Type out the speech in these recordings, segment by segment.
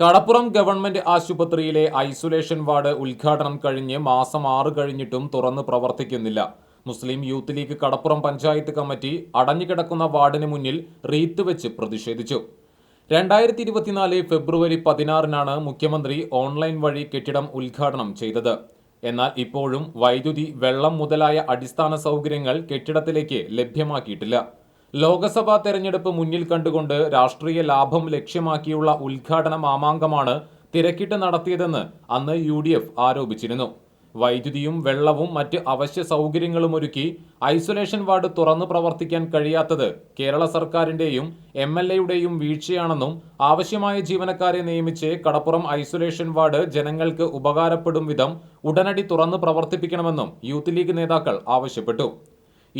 കടപ്പുറം government ആശുപത്രിയിലെ isolation ward ഉദ്ഘാടനം കഴിഞ്ഞ് മാസം ആറ് കഴിഞ്ഞിട്ടും തുറന്ന് പ്രവർത്തിക്കുന്നില്ല. മുസ്ലിം യൂത്ത് ലീഗ് കടപ്പുറം പഞ്ചായത്ത് കമ്മിറ്റി അടഞ്ഞുകിടക്കുന്ന വാർഡിന് മുന്നിൽ റീത്ത് വെച്ച് പ്രതിഷേധിച്ചു. രണ്ടായിരത്തി ഇരുപത്തിനാല് ഫെബ്രുവരി പതിനാറിനാണ് മുഖ്യമന്ത്രി ഓൺലൈൻ വഴി കെട്ടിടം ഉദ്ഘാടനം ചെയ്തത്. എന്നാൽ ഇപ്പോഴും വൈദ്യുതി വെള്ളം മുതലായ അടിസ്ഥാന സൗകര്യങ്ങൾ കെട്ടിടത്തിലേക്ക് ലഭ്യമാക്കിയിട്ടില്ല. ലോക്സഭാ തെരഞ്ഞെടുപ്പ് മുന്നിൽ കണ്ടുകൊണ്ട് രാഷ്ട്രീയ ലാഭം ലക്ഷ്യമാക്കിയുള്ള ഉദ്ഘാടന മാമാങ്കമാണ് തിരക്കിട്ട് നടത്തിയതെന്ന് അന്ന് യു ഡി എഫ് ആരോപിച്ചിരുന്നു. വൈദ്യുതിയും വെള്ളവും മറ്റ് അവശ്യ സൗകര്യങ്ങളും ഒരുക്കി ഐസൊലേഷൻ വാർഡ് തുറന്നു പ്രവർത്തിക്കാൻ കഴിയാത്തത് കേരള സർക്കാരിന്റെയും എം എൽ എയുടെയും വീഴ്ചയാണെന്നും ആവശ്യമായ ജീവനക്കാരെ നിയമിച്ച് കടപ്പുറം ഐസൊലേഷൻ വാർഡ് ജനങ്ങൾക്ക് ഉപകാരപ്പെടും വിധം ഉടനടി തുറന്നു പ്രവർത്തിപ്പിക്കണമെന്നും യൂത്ത് ലീഗ് നേതാക്കൾ ആവശ്യപ്പെട്ടു.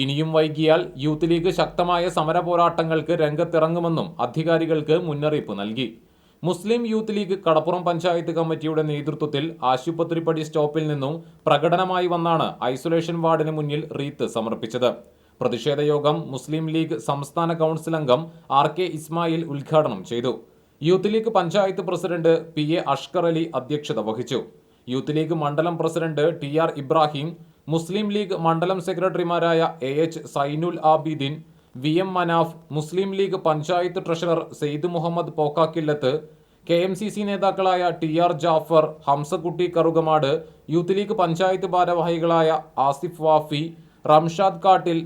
ഇനിയും വൈകിയാൽ യൂത്ത് ലീഗ് ശക്തമായ സമര പോരാട്ടങ്ങൾക്ക് രംഗത്തിറങ്ങുമെന്നും അധികാരികൾക്ക് മുന്നറിയിപ്പ് നൽകി. മുസ്ലിം യൂത്ത് ലീഗ് കടപ്പുറം പഞ്ചായത്ത് കമ്മിറ്റിയുടെ നേതൃത്വത്തിൽ ആശുപത്രിപ്പടി സ്റ്റോപ്പിൽ നിന്നും പ്രകടനമായി വന്നാണ് ഐസൊലേഷൻ വാർഡിന് മുന്നിൽ റീത്ത് സമർപ്പിച്ചത്. പ്രതിഷേധ യോഗം മുസ്ലിം ലീഗ് സംസ്ഥാന കൗൺസിൽ അംഗം ആർ കെ ഇസ്മായിൽ ഉദ്ഘാടനം ചെയ്തു. Youth League panchayat president P A Ashkar Ali അധ്യക്ഷത വഹിച്ചു. യൂത്ത് ലീഗ് മണ്ഡലം president T R Ibrahim Muslim League മണ്ഡലം സെക്രട്ടറിമാരായ A H Zainul Abidin V M Manaf Muslim League panchayat treasurer Sayed Muhammad Pokkakillath K M C C നേതാക്കളായ T R Jafar Hamsakutty Karukamad Youth League panchayat ഭാരവാഹികളായ Asif Wafi Ramshad Kattil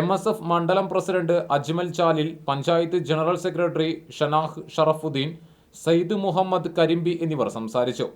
M S F മണ്ഡലം president Ajmal Chalil panchayat general secretary Shanah Sharafuddin Sayed Muhammad Karimbi എന്നിവർ സംസാരിച്ചു.